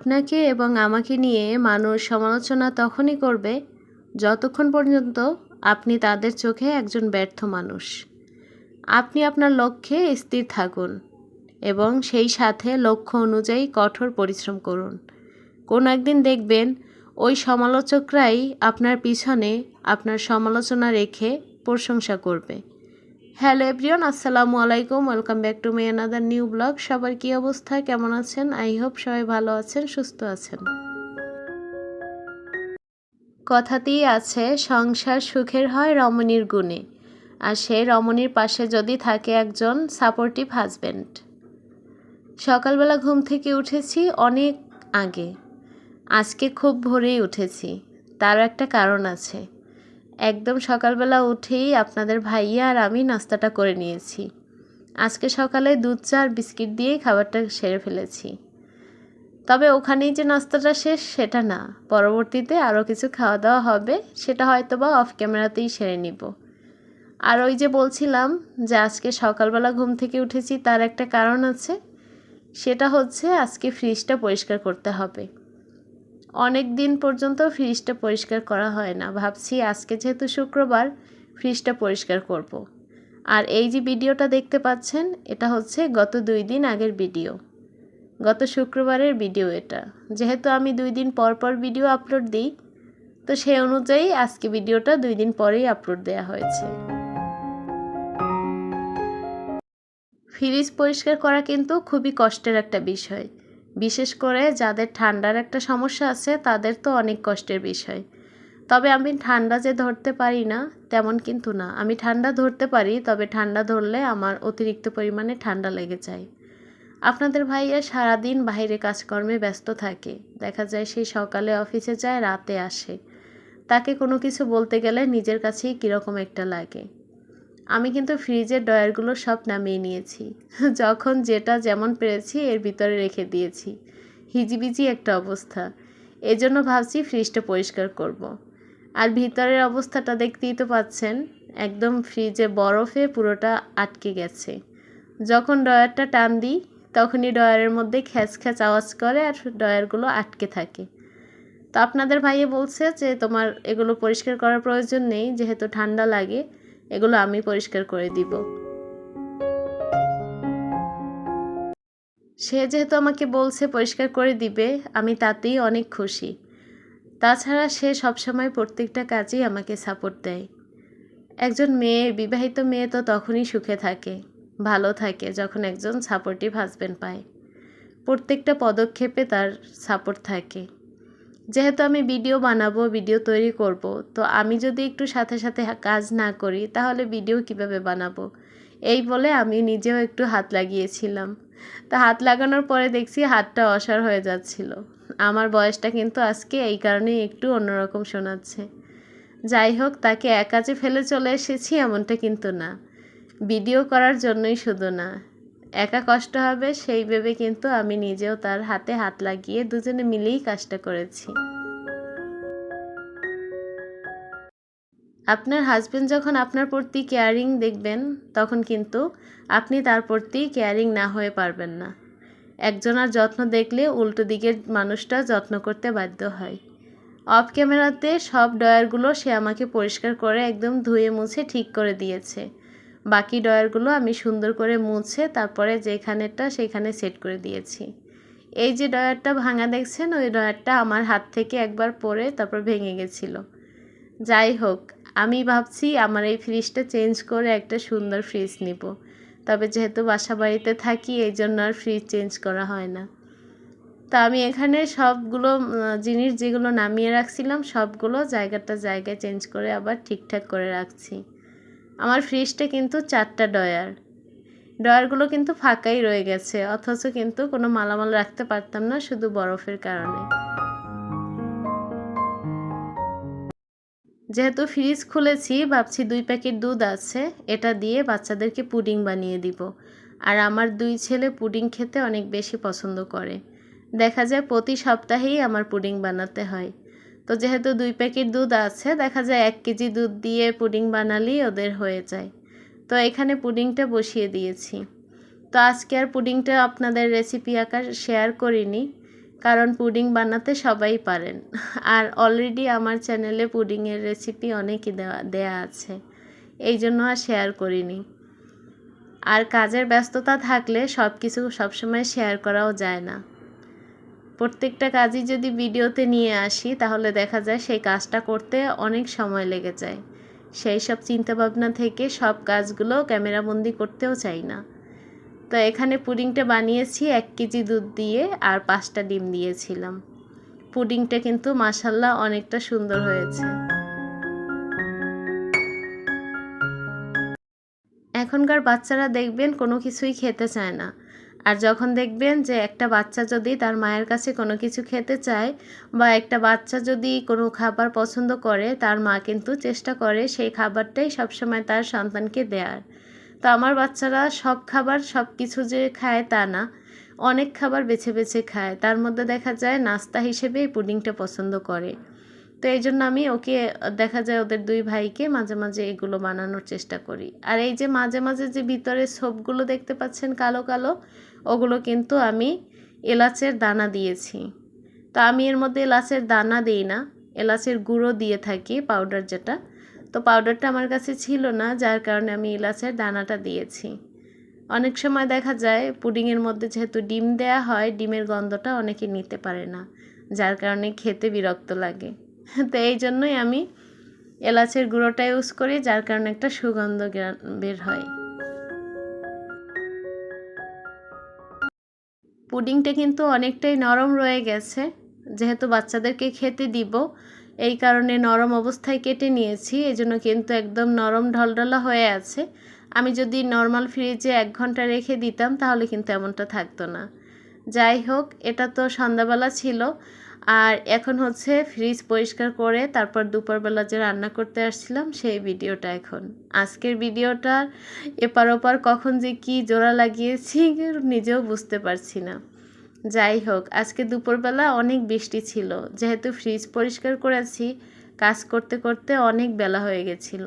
আপনাকে এবং আমাকে নিয়ে মানুষ সমালোচনা তখনই করবে যতক্ষণ পর্যন্ত আপনি তাদের চোখে একজন ব্যর্থ মানুষ। আপনি আপনার লক্ষ্যে স্থির থাকুন এবং সেই সাথে লক্ষ্য অনুযায়ী কঠোর পরিশ্রম করুন। কোনো একদিন দেখবেন ওই সমালোচকরাই আপনার পিছনে আপনার সমালোচনা রেখে প্রশংসা করবে। হ্যালো এভরিওন আসসালামু আলাইকুম। Welcome back to my another new vlog সবার কী অবস্থা? কেমন আছেন? আই হোপ সবাই ভালো আছেন, সুস্থ আছেন। কথাতেই আছে, সংসার সুখের হয় রমণীর গুণে। আর সেই রমণীর পাশে যদি থাকে একজন সাপোর্টিভ হাজব্যান্ড সকালবেলা ঘুম থেকে উঠেছি অনেক আগে। আজকে খুব ভোরেই উঠেছি। তারও একটা কারণ আছে। একদম সকালবেলা উঠেই আপনাদের ভাইয়া আর আমি নাস্তাটা করে নিয়েছি। আজকে সকালে দুধ, চা আর বিস্কিট দিয়েই খাবারটা সেরে ফেলেছি। তবে ওখানেই যে নাস্তাটা শেষ সেটা না। পরবর্তীতে আরও কিছু খাওয়া দাওয়া হবে, সেটা হয়তো বা অফ ক্যামেরাতেই সেরে নিব। আর ওই যে বলছিলাম যে আজকে সকালবেলা ঘুম থেকে উঠেছি তার একটা কারণ আছে, সেটা হচ্ছে আজকে ফ্রিজটা পরিষ্কার করতে হবে। অনেক দিন পর্যন্ত ফ্রিজটা পরিষ্কার করা হয় না। ভাবছি আজকে যেহেতু শুক্রবার, ফ্রিজটা পরিষ্কার করব। আর এই যে ভিডিওটা দেখতে পাচ্ছেন, এটা হচ্ছে গত দুই দিন আগের ভিডিও। গত শুক্রবারের ভিডিও এটা। যেহেতু আমি দুই দিন পর পর ভিডিও আপলোড দিই, তো সেই অনুযায়ী আজকে ভিডিওটা দুই দিন পরেই আপলোড দেওয়া হয়েছে। ফ্রিজ পরিষ্কার করা কিন্তু খুবই কষ্টের একটা বিষয়। বিশেষ করে যাদের ঠান্ডার একটা সমস্যা আছে, তাদের তো অনেক কষ্টের বিষয়। তবে আমি ঠান্ডা যে ধরতে পারি না, তেমন কিন্তু না। আমি ঠান্ডা ধরতে পারি, তবে ঠান্ডা ধরলে আমার অতিরিক্ত পরিমাণে ঠান্ডা লেগে যায়। আপনাদের ভাইয়া সারাদিন বাইরে কাজকর্মে ব্যস্ত থাকে। দেখা যায় সেই সকালে অফিসে যায়, রাতে আসে। তাকে কোনো কিছু বলতে গেলে নিজের কাছেই কীরকম একটা লাগে। আমি কিন্তু ফ্রিজের ডয়ারগুলো সব নামিয়ে নিয়েছি। যখন যেটা যেমন পেরেছি এর ভিতরে রেখে দিয়েছি। হিজিবিজি একটা অবস্থা। এজন্য ভাবছি ফ্রিজটা পরিষ্কার করব। আর ভিতরের অবস্থাটা দেখতেই তো পাচ্ছেন, একদম ফ্রিজে বরফে পুরোটা আটকে গেছে। যখন ডয়ারটা টান দিই, তখনই ডয়ারের মধ্যে খ্যাচ খ্যাচ আওয়াজ করে আর ডয়ারগুলো আটকে থাকে। তো আপনাদের ভাইয়ে বলছে যে, তোমার এগুলো পরিষ্কার করার প্রয়োজন নেই, যেহেতু ঠান্ডা লাগে এগুলো আমি পরিষ্কার করে দিব। সে যেহেতু আমাকে বলছে পরিষ্কার করে দিবে, আমি তাতেই অনেক খুশি। তাছাড়া সে সবসময় প্রত্যেকটা কাজেই আমাকে সাপোর্ট দেয়। একজন মেয়ে, বিবাহিত মেয়ে তো তখনই সুখে থাকে, ভালো থাকে যখন একজন সাপোর্টিভ হাজব্যান্ড পায়। প্রত্যেকটা পদক্ষেপে তার সাপোর্ট থাকে। যেহেতু আমি ভিডিও বানাবো, ভিডিও তৈরি করব, তো আমি যদি একটু সাথে সাথে কাজ না করি, তাহলে ভিডিও কীভাবে বানাবো? এই বলে আমি নিজেও একটু হাত লাগিয়েছিলাম। তা হাত লাগানোর পরে দেখছি হাতটা অসার হয়ে যাচ্ছিল। আমার বয়সটা কিন্তু আজকে এই কারণেই একটু অন্যরকম শোনাচ্ছে। যাই হোক, তাকে একাজে ফেলে চলে এসেছি এমনটা কিন্তু না। ভিডিও করার জন্যই শুধু না। একা কষ্ট হবে, সেই ভেবে কিন্তু আমি নিজেও তার হাতে হাত লাগিয়ে দুজনে মিলেই কাজটা করেছি। আপনার হাজবেন্ড যখন আপনার প্রতি কেয়ারিং দেখবেন, তখন কিন্তু আপনি তার প্রতি কেয়ারিং না হয়ে পারবেন না। একজনের যত্ন দেখলে উল্টো দিকের মানুষটা যত্ন করতে বাধ্য হয়। অফ ক্যামেরাতে সব ডয়ারগুলো সে আমাকে পরিষ্কার করে একদম ধুয়ে মুছে ঠিক করে দিয়েছে। বাকি ডয়ারগুলো আমি সুন্দর করে মুছে তারপরে যেখানেটা সেখানে সেট করে দিয়েছি। এই যে ডয়ারটা ভাঙা দেখছেন, ওই ডয়ারটা আমার হাত থেকে একবার পরে তারপর ভেঙে গেছিল। যাই হোক, আমি ভাবছি আমার এই ফ্রিজটা চেঞ্জ করে একটা সুন্দর ফ্রিজ নিব। তবে যেহেতু বাসা বাড়িতে থাকি, এই জন্য আর ফ্রিজ চেঞ্জ করা হয় না। তা আমি এখানে সবগুলো জিনিস যেগুলো নামিয়ে রাখছিলাম, সবগুলো জায়গাটা জায়গায় চেঞ্জ করে আবার ঠিকঠাক করে রাখছি। আমার ফ্রিজটা কিন্তু চারটা ডয়ার ডয়ারগুলো কিন্তু ফাঁকাই রয়ে গেছে, অথচ কিন্তু কোনো মালামাল রাখতে পারতাম না শুধু বরফের কারণে। যেহেতু ফ্রিজ খুলেছি, ভাবছি দুই প্যাকেট দুধ আছে, এটা দিয়ে বাচ্চাদেরকে পুডিং বানিয়ে দিব। আর আমার দুই ছেলে পুডিং খেতে অনেক বেশি পছন্দ করে। দেখা যায় প্রতি সপ্তাহেই আমার পুডিং বানাতে হয়। তো যেহেতু দুই প্যাকেট দুধ আছে, দেখা যায় এক কেজি দুধ দিয়ে পুডিং বানালেই ওদের হয়ে যায়। তো এখানে পুডিংটা বসিয়ে দিয়েছি। তো আজকে আর পুডিংটা আপনাদের রেসিপি আকার শেয়ার করিনি, কারণ পুডিং বানাতে সবাই পারেন। আর অলরেডি আমার চ্যানেলে পুডিংয়ের রেসিপি অনেকই দেওয়া, দেয়া আছে। এই জন্য আর শেয়ার করিনি। আর কাজের ব্যস্ততা থাকলে সব কিছু সবসময় শেয়ার করাও যায় না। প্রত্যেকটা কাজই যদি ভিডিওতে নিয়ে আসি, তাহলে দেখা যায় সেই কাজটা করতে অনেক সময় লেগে যায়। সেই সব চিন্তাভাবনা থেকে সব কাজগুলো ক্যামেরাবন্দি করতেও চাই না। তো এখানে পুডিংটা বানিয়েছি এক কেজি দুধ দিয়ে আর পাঁচটা ডিম দিয়েছিলাম। পুডিংটা কিন্তু মাসাল্লাহ অনেকটা সুন্দর হয়েছে। এখনকার বাচ্চারা দেখবেন কোনো কিছুই খেতে চায় না। আর যখন দেখবেন যে একটা বাচ্চা যদি তার মায়ের কাছে কোনো কিছু খেতে চায় বা একটা বাচ্চা যদি কোনো খাবার পছন্দ করে, তার মা কিন্তু চেষ্টা করে সেই খাবারটাই সবসময় তার সন্তানকে দেওয়ার তো আমার বাচ্চারা সব খাবার, সব কিছু যে খায় তা না, অনেক খাবার বেছে বেছে খায়। তার মধ্যে দেখা যায় নাস্তা হিসেবেই পুডিংটা পছন্দ করে। তো এই জন্য আমি ওকে, দেখা যায় ওদের দুই ভাইকে মাঝে মাঝে এগুলো বানানোর চেষ্টা করি। আর এই যে মাঝে মাঝে যে ভিতরে সোপগুলো দেখতে পাচ্ছেন কালো কালো ওগুলো কিন্তু আমি এলাচের দানা দিয়েছি। তো আমি এর মধ্যে এলাচের দানা দিই না, এলাচের গুঁড়ো দিয়ে থাকি পাউডার যেটা। তো পাউডারটা আমার কাছে ছিল না, যার কারণে আমি এলাচের দানাটা দিয়েছি। অনেক সময় দেখা যায় পুডিংয়ের মধ্যে যেহেতু ডিম দেয়া হয়, ডিমের গন্ধটা অনেকে নিতে পারে না, যার কারণে খেতে বিরক্ত লাগে। তো এই জন্যই আমি এলাচের গুঁড়োটা ইউজ করি, যার কারণে একটা সুগন্ধ বের হয়। পুডিংটা কিন্তু অনেকটাই নরম রয়ে গেছে। যেহেতু বাচ্চাদেরকে খেতে দিব, এই কারণে নরম অবস্থায় কেটে নিয়েছি এই জন্য কিন্তু একদম নরম ঢলঢলা হয়ে আছে। আমি যদি নর্মাল ফ্রিজে এক ঘণ্টা রেখে দিতাম, তাহলে কিন্তু এমনটা থাকতো না। যাই হোক, এটা তো সন্ধ্যাবেলা ছিল। আর এখন হচ্ছে ফ্রিজ পরিষ্কার করে তারপর দুপুরবেলা যে রান্না করতে আসছিলাম সেই ভিডিওটা এখন। আজকের ভিডিওটার এপার ওপার কখন যে কি জোড়া লাগিয়েছি নিজেও বুঝতে পারছি না। যাই হোক, আজকে দুপুরবেলা অনেক বৃষ্টি ছিল। যেহেতু ফ্রিজ পরিষ্কার করেছি, কাজ করতে করতে অনেক বেলা হয়ে গেছিল।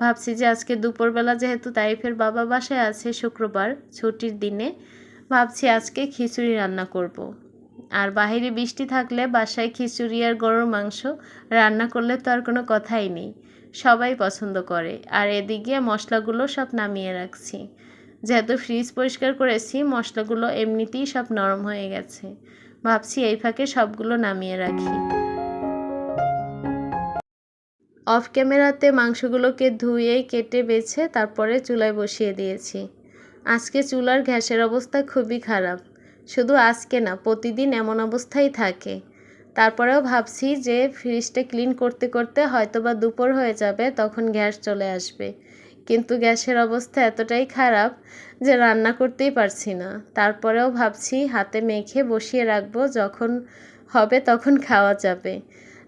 ভাবছি যে আজকে দুপুরবেলা যেহেতু তাইফের বাবা বাসায় আছে শুক্রবার, ছুটির দিনে, ভাবছি আজকে খিচুড়ি রান্না করব। আর বাহিরে বৃষ্টি থাকলে বাসায় খিচুড়ি আর গরুর মাংস রান্না করলে তো আর কোনো কথাই নেই। সবাই পছন্দ করে। আর এদিকে মশলাগুলো সব নামিয়ে রাখছি। যেহেতু ফ্রিজ পরিষ্কার করেছি, মশলাগুলো এমনিতেই সব নরম হয়ে গেছে। ভাবছি এই ফাঁকে সবগুলো নামিয়ে রাখি। অফ ক্যামেরাতে মাংসগুলোকে ধুয়ে, কেটে, বেছে, তারপরে চুলায় বসিয়ে দিয়েছি। আজকে চুলার গ্যাসের অবস্থা খুবই খারাপ। শুধু আজকে না, প্রতিদিন এমন অবস্থাই থাকে। তারপরেও ভাবছি যে ফ্রিজটা ক্লিন করতে করতে হয়তো বা দুপুর হয়ে যাবে, তখন গ্যাস চলে আসবে। কিন্তু গ্যাসের অবস্থা এতটাই খারাপ যে রান্না করতেই পারছি না। তারপরেও ভাবছি হাতে মেখে বসিয়ে রাখব, যখন হবে তখন খাওয়া যাবে।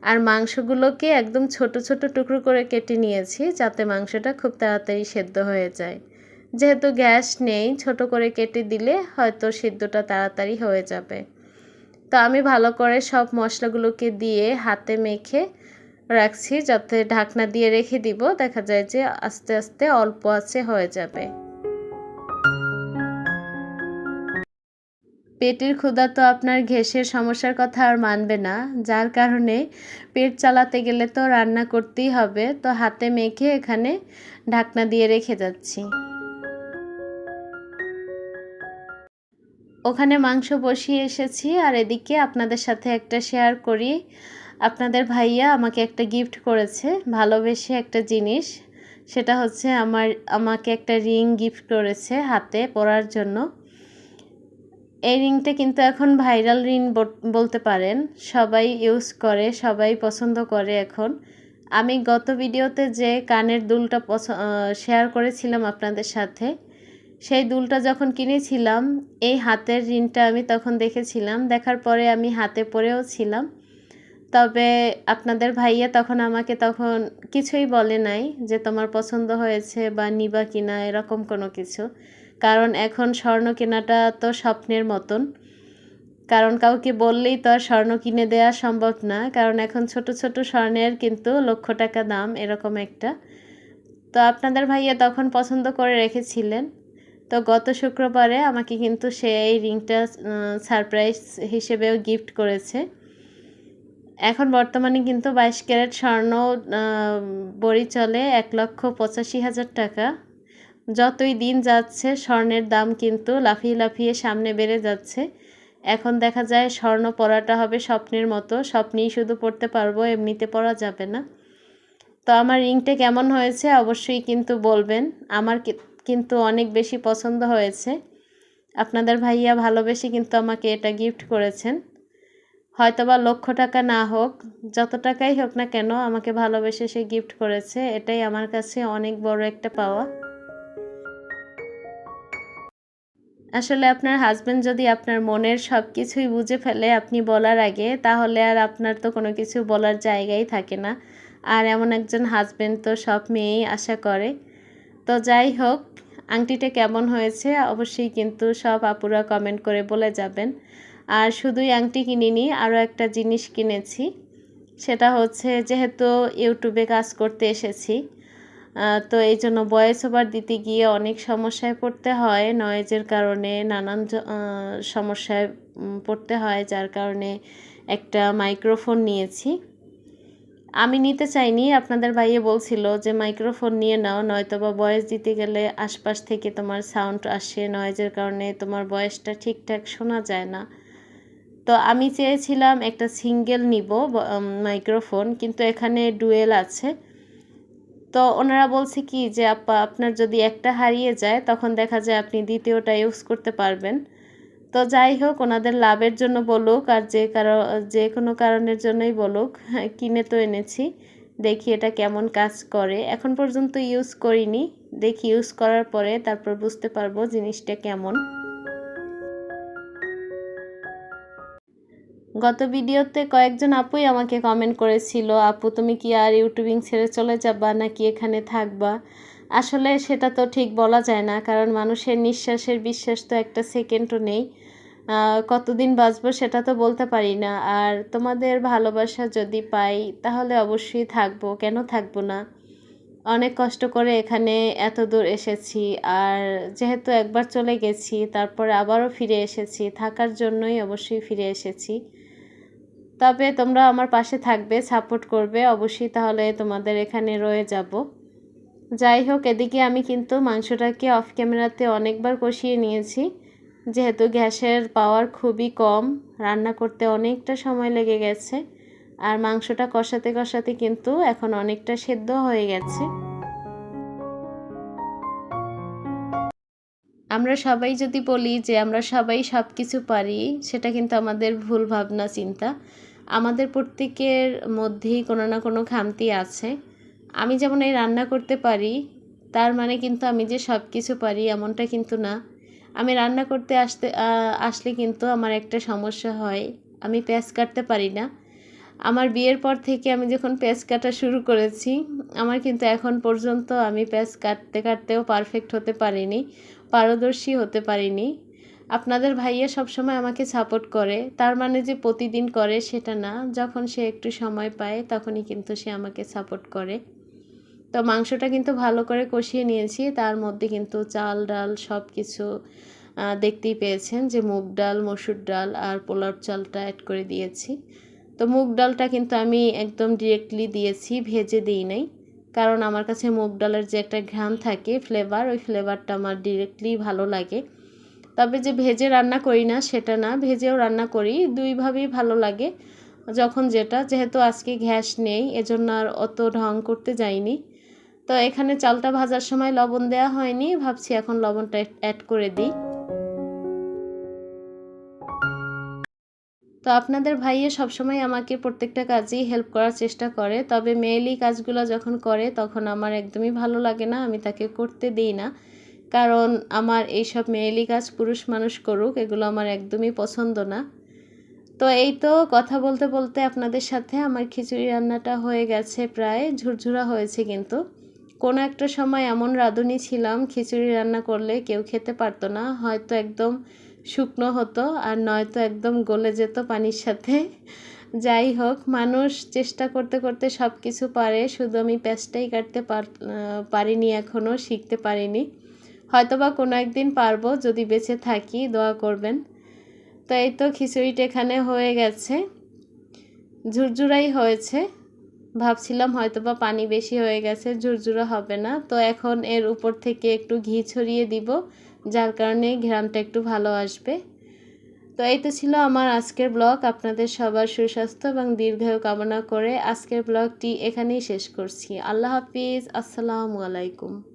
আর মাংসগুলোকে একদম ছোট ছোট টুকরো করে কেটে নিয়েছি, যাতে মাংসটা খুব তাড়াতাড়ি সেদ্ধ হয়ে যায়। যেহেতু গ্যাস নেই, ছোট করে কেটে দিলে হয়তো সিদ্ধটা তাড়াতাড়ি হয়ে যাবে। তো আমি ভালো করে সব মশলাগুলোকে দিয়ে হাতে মেখে রাখছি, যাতে ঢাকনা দিয়ে রেখে দিব। দেখা যায় যে আস্তে আস্তে অল্প আছে, হয়ে যাবে। পেটের ক্ষুধা তো আপনার ঘেসের সমস্যার কথা আর মানবে না। যার কারণে পেট চালাতে গেলে তো রান্না করতেই হবে। তো হাতে মেখে এখানে ঢাকনা দিয়ে রেখে যাচ্ছি। ওখানে মাংস বসিয়ে এসেছি আর এদিকে আপনাদের সাথে একটা শেয়ার করি। আপনাদের ভাইয়া আমাকে একটা গিফট করেছে, ভালোবেসে একটা জিনিস। সেটা হচ্ছে আমার, আমাকে একটা রিং গিফট করেছে হাতে পরার জন্য। এই রিংটা কিন্তু এখন ভাইরাল রিং বলতে পারেন। সবাই ইউজ করে, সবাই পছন্দ করে এখন। আমি গত ভিডিওতে যে কানের দুলটা শেয়ার করেছিলাম আপনাদের সাথে সেই দুলটা যখন কিনেছিলাম, এই হাতের রিনটা আমি তখন দেখেছিলাম। দেখার পরে আমি হাতে পরেও ছিলাম। তবে আপনাদের ভাইয়া তখন আমাকে তখন কিছুই বলে নাই যে তোমার পছন্দ হয়েছে বা নিবা কিনা, এরকম কোনো কিছু। কারণ এখন স্বর্ণ কেনাটা তো স্বপ্নের মতন। কারণ কাউকে বললেই তো আর স্বর্ণ কিনে দেওয়া সম্ভব না। কারণ এখন ছোট ছোট স্বর্ণের কিন্তু লক্ষ টাকা দাম, এরকম একটা। তো আপনাদের ভাইয়া তখন পছন্দ করে রেখেছিলেন। তো গত শুক্রবারে আমাকে কিন্তু সে এই রিংটা সারপ্রাইজ হিসেবেও গিফট করেছে। এখন বর্তমানে কিন্তু বাইশ ক্যারেট স্বর্ণ বড়ি চলে এক লক্ষ পঁচাশি হাজার টাকা। যতই দিন যাচ্ছে, স্বর্ণের দাম কিন্তু লাফিয়ে লাফিয়ে সামনে বেড়ে যাচ্ছে। এখন দেখা যায় স্বর্ণ পরাটা হবে স্বপ্নের মতো, স্বপ্নেই শুধু পড়তে পারব, এমনিতে পরা যাবে না। তো আমার রিংটা কেমন হয়েছে অবশ্যই কিন্তু বলবেন। আমার কিন্তু অনেক বেশি পছন্দ হয়েছে। আপনাদের ভাইয়া ভালোবেসে কিন্তু আমাকে এটা গিফট করেছেন। হয়তোবা লক্ষ টাকা না হোক, যত টাকাই হোক না কেন আমাকে ভালোবেসে সে গিফট করেছে, এটাই আমার কাছে অনেক বড় একটা পাওয়া। আসলে আপনার হাজবেন্ড যদি আপনার মনের সব কিছুই বুঝে ফেলে আপনি বলার আগে, তাহলে আর আপনার তো কোনো কিছু বলার জায়গাই থাকে না। আর এমন একজন হাজবেন্ড তো সব মেয়েই আশা করে। তো যাই হোক, আংটিটা কেমন হয়েছে অবশ্যই কিন্তু সব আপুরা কমেন্ট করে বলে যাবেন। আর শুধুই আংটি কিনিনি, আরও একটা জিনিস কিনেছি। সেটা হচ্ছে যেহেতু ইউটিউবে কাজ করতে এসেছি তো এই জন্য ভয়েস ওভার দিতে গিয়ে অনেক সমস্যায় পড়তে হয় নয়েজের কারণে, নানান সমস্যায় পড়তে হয়, যার কারণে একটা মাইক্রোফোন নিয়েছি। আমি নিতে চাইনি। আপনাদের ভাইয়ে বলছিল যে, মাইক্রোফোন নিয়ে নাও নয়তো বা ভয়েস দিতে গেলে আশপাশ থেকে তোমার সাউন্ড আসে, নয়েজের কারণে তোমার ভয়েসটা ঠিকঠাক শোনা যায় না। তো আমি চেয়েছিলাম একটা সিঙ্গেল নিব মাইক্রোফোন, কিন্তু এখানে ডুয়েল আছে। তো ওনারা বলছে কি যে, আপা, আপনার যদি একটা হারিয়ে যায়, তখন দেখা যায় আপনি দ্বিতীয়টা ইউজ করতে পারবেন। তো যাই হোক ওনাদের লাভের জন্য বলুক আর যে কারও যে কোনো কারণের জন্যই বলুক। হ্যাঁ, কিনে তো এনেছি। দেখি এটা কেমন কাজ করে। এখন পর্যন্ত ইউজ করিনি। দেখি ইউজ করার পরে তারপর বুঝতে পারব জিনিসটা কেমন। গত ভিডিওতে কয়েকজন আপুই আমাকে কমেন্ট করেছিল আপু তুমি কি আর ইউটিউবিং ছেড়ে চলে যাবা নাকি এখানে থাকবা? আসলে সেটা তো ঠিক বলা যায় না, কারণ মানুষের নিঃশ্বাসের বিশ্বাস তো একটা সেকেন্ডও নেই। কতদিন বাঁচবো সেটা তো বলতে পারি না। আর তোমাদের ভালোবাসা যদি পাই, তাহলে অবশ্যই থাকব। কেন থাকব না? অনেক কষ্ট করে এখানে এত দূর এসেছি। আর যেহেতু একবার চলে গেছি, তারপরে আবারও ফিরে এসেছি, থাকার জন্যই অবশ্যই ফিরে এসেছি। তবে তোমরা আমার পাশে থাকবে, সাপোর্ট করবে। অবশ্যই তাহলে তোমাদের এখানে রয়ে যাব। যাই হোক, এদিকে আমি কিন্তু মাংসটাকে অফ ক্যামেরাতে অনেকবার কষিয়ে নিয়েছি। যেহেতু গ্যাসের পাওয়ার খুবই কম, রান্না করতে অনেকটা সময় লেগে গেছে। আর মাংসটা কষাতে কষাতে কিন্তু এখন অনেকটা সেদ্ধ হয়ে গেছে। আমরা সবাই যদি বলি যে আমরা সবাই সব কিছু পারি, সেটা কিন্তু আমাদের ভুল ভাবনা, চিন্তা। আমাদের প্রত্যেকের মধ্যেই কোনো না কোনো খামতি আছে। আমি যেমন এই রান্না করতে পারি, তার মানে কিন্তু আমি যে সব কিছু পারি এমনটা কিন্তু না। আমি রান্না করতে আসতে আসলে কিন্তু আমার একটা সমস্যা হয়, আমি পেঁয়াজ কাটতে পারি না। আমার বিয়ের পর থেকে আমি যখন পেঁয়াজ কাটা শুরু করেছি, আমার কিন্তু এখন পর্যন্ত আমি পেঁয়াজ কাটতে কাটতেও পারফেক্ট হতে পারিনি, পারদর্শী হতে পারিনি। আপনাদের ভাইয়া সবসময় আমাকে সাপোর্ট করে, তার মানে যে প্রতিদিন করে সেটা না, যখন সে একটু সময় পায় তখনই কিন্তু সে আমাকে সাপোর্ট করে। তো মাংসটা কিন্তু ভালো করে কষিয়ে নিয়েছি। তার মধ্যে কিন্তু চাল, ডাল সব কিছু দেখতেই পেয়েছেন যে মুগ ডাল, মসুর ডাল আর পোলার চালটা অ্যাড করে দিয়েছি। তো মুগ ডালটা কিন্তু আমি একদম ডিরেক্টলি দিয়েছি, ভেজে দিই নাই। কারণ আমার কাছে মুগ ডালের যে একটা ঘ্রাণ থাকে ফ্লেভার ওই ফ্লেভারটা আমার ডিরেক্টলি ভালো লাগে। তবে যে ভেজে রান্না করি না, সেটা না, ভেজেও রান্না করি দুইভাবেই ভালো লাগে। যখন যেটা, যেহেতু আজকে গ্যাস নেই, এজন্য আর অত ঢং করতে যাইনি। তো এখানে চালটা ভাজার সময় লবণ দেওয়া হয়নি, ভাবছি এখন লবণটা অ্যাড করে দিই। তো আপনাদের ভাইয়ে সবসময় আমাকে প্রত্যেকটা কাজেই হেল্প করার চেষ্টা করে, তবে মেয়েলি কাজগুলো যখন করে তখন আমার একদমই ভালো লাগে না, আমি তাকে করতে দিই না। কারণ আমার এইসব মেয়েলি কাজ পুরুষ মানুষ করুক, এগুলো আমার একদমই পছন্দ না। তো এই তো কথা বলতে বলতে আপনাদের সাথে আমার খিচুড়ি রান্নাটা হয়ে গেছে প্রায়, ঝুরঝুরা হয়েছে কিন্তু। কোনো একটা সময় এমন রাঁধুনি ছিলাম, খিচুড়ি রান্না করলে কেউ খেতে পারতো না, হয়তো একদম শুকনো হতো আর নয়তো একদম গলে যেত পানির সাথে। যাই হোক, মানুষ চেষ্টা করতে করতে সব কিছু পারে, শুধু আমি প্যাঁচটাই কাটতে পার পারিনি এখনও শিখতে পারিনি। হয়তোবা কোনো একদিন পারব, যদি বেঁচে থাকি, দোয়া করবেন। তো এই তো খিচুড়িটা এখানে হয়ে গেছে। ঝুরঝুরাই হয়েছে। ভাবছিলাম হয়তো বা পানি বেশি হয়ে গেছে, ঝুরঝুরা হবে না। তো এখন এর উপর থেকে একটু ঘি ছড়িয়ে দিব, যার কারণে ঘ্রামটা একটু ভালো আসবে। তো এই তো ছিল আমার আজকের ব্লগ। আপনাদের সবার সুস্বাস্থ্য এবং দীর্ঘায়ু কামনা করে আজকের ব্লগটি এখানেই শেষ করছি। আল্লাহ হাফিজ। আসসালামু আলাইকুম।